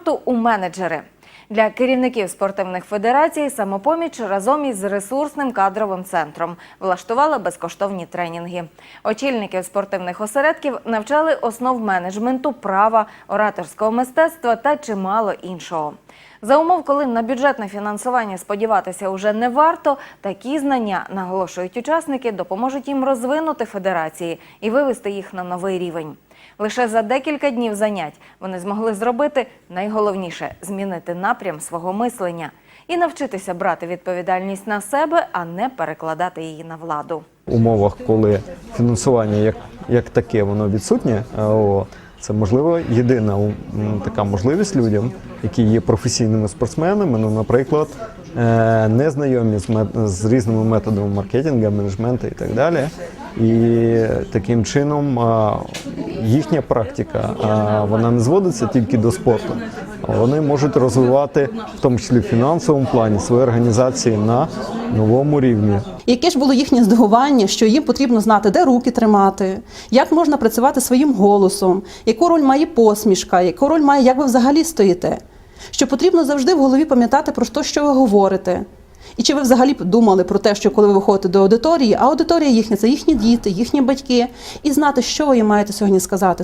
спорту у менеджери. Для керівників спортивних федерацій самопоміч разом із ресурсним кадровим центром влаштувала безкоштовні тренінги. Очільників спортивних осередків навчали основ менеджменту, права, ораторського мистецтва та чимало іншого. За умов, коли на бюджетне фінансування сподіватися уже не варто, такі знання, наголошують учасники, допоможуть їм розвинути федерації і вивести їх на новий рівень. Лише за декілька днів занять вони змогли зробити найголовніше змінити напрям свого мислення і навчитися брати відповідальність на себе, а не перекладати її на владу. умовах, коли фінансування як, як таке воно відсутнє, е, о, це можливо єдина така можливість людям, які є професійними спортсменами, ну, наприклад, е, не знайомі з, з різними методами маркетингу, менеджменту і так далі. І таким чином їхня практика вона не зводиться тільки до спорту. Вони можуть розвивати, в тому числі в фінансовому плані, свої організації на новому рівні. Яке ж було їхнє здивування, що їм потрібно знати, де руки тримати, як можна працювати своїм голосом, яку роль має посмішка, яку роль має, як ви взагалі стоїте. Що потрібно завжди в голові пам'ятати про те, що ви говорите. І чи ви взагалі думали про те, що коли ви виходите до аудиторії, а аудиторія їхня це їхні діти, їхні батьки, і знати, що ви їм маєте сьогодні сказати.